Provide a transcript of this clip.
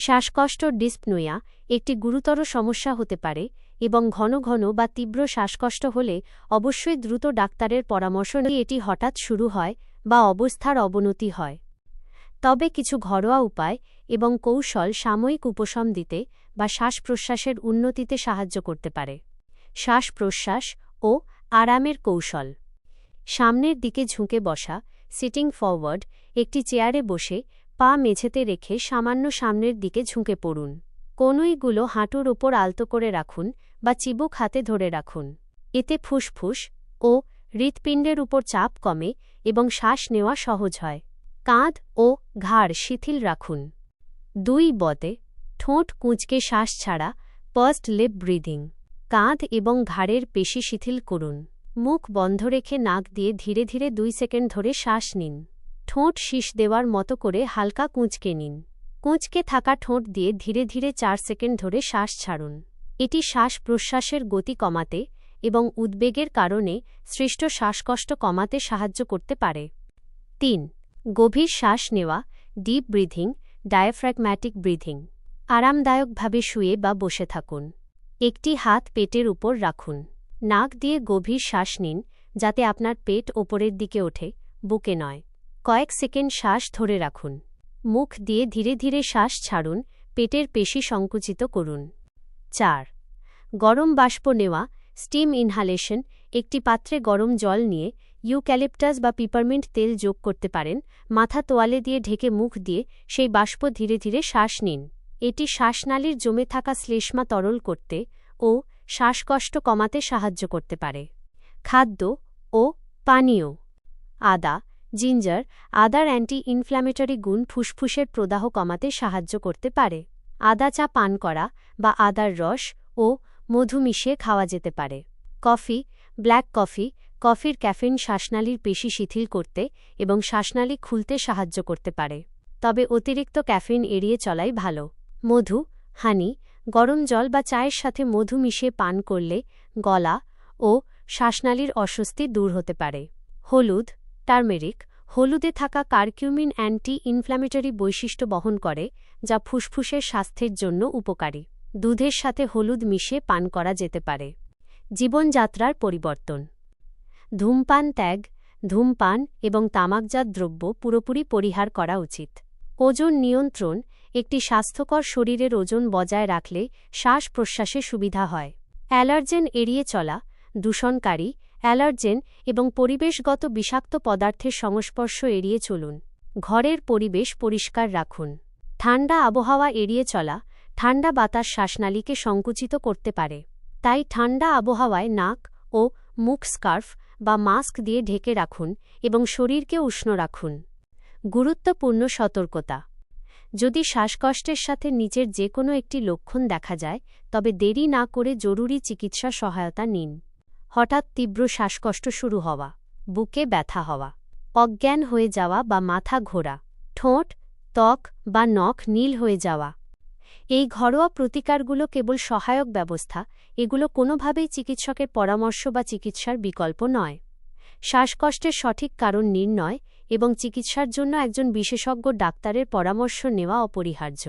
শ্বাসকষ্ট ডিসপনুয়া একটি গুরুতর সমস্যা হতে পারে এবং ঘন ঘন বা তীব্র শ্বাসকষ্ট হলে অবশ্যই দ্রুত ডাক্তারের পরামর্শ নিয়ে এটি হঠাৎ শুরু হয় বা অবস্থার অবনতি হয়। তবে কিছু ঘরোয়া উপায় এবং কৌশল সাময়িক উপশম দিতে বা শ্বাস প্রশ্বাসের উন্নতিতে সাহায্য করতে পারে। শ্বাস প্রশ্বাস ও আরামের কৌশল। সামনের দিকে ঝুঁকে বসা সিটিং ফরওয়ার্ড একটি চেয়ারে বসে পা মেঝেতে রেখে সামান্য সামনের দিকে ঝুঁকে পড়ুন। কনুইগুলো হাঁটুর ওপর আলতো করে রাখুন বা চিবুক হাতে ধরে রাখুন। এতে ফুসফুস ও হৃৎপিণ্ডের উপর চাপ কমে এবং শ্বাস নেওয়া সহজ হয়। কাঁধ ও ঘাড় শিথিল রাখুন। দুই বতে ঠোঁট কুঁচকে শ্বাস ছাড়া পার্স্ট লিপ ব্রিদিং। কাঁধ এবং ঘাড়ের পেশি শিথিল করুন। মুখ বন্ধ রেখে নাক দিয়ে ধীরে ধীরে দুই সেকেন্ড ধরে শ্বাস নিন। ঠোঁট শীষ দেওয়ার মতো করে হালকা কুঁচকে নিন। কুঁচকে থাকা ঠোঁট দিয়ে ধীরে ধীরে চার সেকেন্ড ধরে শ্বাস ছাড়ুন। এটি শ্বাস প্রশ্বাসের গতি কমাতে এবং উদ্বেগের কারণে সৃষ্ট শ্বাসকষ্ট কমাতে সাহায্য করতে পারে। তিন, গভীর শ্বাস নেওয়া ডিপ ব্রিথিং ডায়াফ্র্যাগম্যাটিক ব্রিথিং আরামদায়কভাবে শুয়ে বা বসে থাকুন। একটি হাত পেটের উপর রাখুন। নাক দিয়ে গভীর শ্বাস নিন, যাতে আপনার পেট ওপরের দিকে ওঠে, বুকে নয়। কয়েক সেকেন্ড শ্বাস ধরে রাখুন। মুখ দিয়ে ধীরে ধীরে শ্বাস ছাড়ুন, পেটের পেশি সংকুচিত করুন। চার, গরম বাষ্প নেওয়া, স্টিম ইনহালেশন, একটি পাত্রে গরম জল নিয়ে ইউক্যালিপটাস বা পিপারমিন্ট তেল যোগ করতে পারেন, মাথা তোয়ালে দিয়ে ঢেকে মুখ দিয়ে সেই বাষ্প ধীরে ধীরে শ্বাস নিন। এটি শ্বাসনালীর জমে থাকা শ্লেষ্মা তরল করতে ও শ্বাসকষ্ট কমাতে সাহায্য করতে পারে। খাদ্য ও পানীয় আদা জিঞ্জার আদার অ্যান্টি ইনফ্ল্যামেটরি গুণ ফুসফুসের প্রদাহ কমাতে সাহায্য করতে পারে। আদা চা পান করা বা আদার রস ও মধু মিশিয়ে খাওয়া যেতে পারে। কফি, ব্ল্যাক কফি, কফির ক্যাফিন শ্বাসনালীর পেশি শিথিল করতে এবং শ্বাসনালী খুলতে সাহায্য করতে পারে। তবে অতিরিক্ত ক্যাফিন এড়িয়ে চলাই ভালো। মধু, হানি, গরম জল বা চায়ের সাথে মধু মিশিয়ে পান করলে গলা ও শ্বাসনালীর অস্বস্তি দূর হতে পারে। হলুদ টার্মেরিক, হলুদে থাকা কার্কিউমিন অ্যান্টি ইনফ্ল্যামেটরি বৈশিষ্ট্য বহন করে, যা ফুসফুসের স্বাস্থ্যের জন্য উপকারী। দুধের সাথে হলুদ মিশিয়ে পান করা যেতে পারে। জীবনযাত্রার পরিবর্তন। ধূমপান ত্যাগ, ধূমপান এবং তামাকজাত দ্রব্য পুরোপুরি পরিহার করা উচিত। ওজন নিয়ন্ত্রণ, একটি স্বাস্থ্যকর শরীরের ওজন বজায় রাখলে শ্বাস প্রশ্বাসে সুবিধা হয়। অ্যালার্জেন এড়িয়ে চলা, দূষণকারী অ্যালার্জেন এবং পরিবেশগত বিষাক্ত পদার্থের সংস্পর্শ এড়িয়ে চলুন। ঘরের পরিবেশ পরিষ্কার রাখুন। ঠান্ডা আবহাওয়া এড়িয়ে চলা, ঠান্ডা বাতাস শ্বাসনালীকে সংকুচিত করতে পারে। তাই ঠান্ডা আবহাওয়ায় নাক ও মুখ স্কার্ফ বা মাস্ক দিয়ে ঢেকে রাখুন এবং শরীরকে উষ্ণ রাখুন। গুরুত্বপূর্ণ সতর্কতা। যদি শ্বাসকষ্টের সাথে নিচের যে কোনো একটি লক্ষণ দেখা যায়, তবে দেরি না করে জরুরি চিকিৎসা সহায়তা নিন। হঠাৎ তীব্র শ্বাসকষ্ট শুরু হওয়া, বুকে ব্যথা হওয়া, অজ্ঞান হয়ে যাওয়া বা মাথা ঘোরা, ঠোঁট, ত্বক বা নখ নীল হয়ে যাওয়া। এই ঘরোয়া প্রতিকারগুলো কেবল সহায়ক ব্যবস্থা, এগুলো কোনোভাবেই চিকিৎসকের পরামর্শ বা চিকিৎসার বিকল্প নয়। শ্বাসকষ্টের সঠিক কারণ নির্ণয় এবং চিকিৎসার জন্য একজন বিশেষজ্ঞ ডাক্তারের পরামর্শ নেওয়া অপরিহার্য।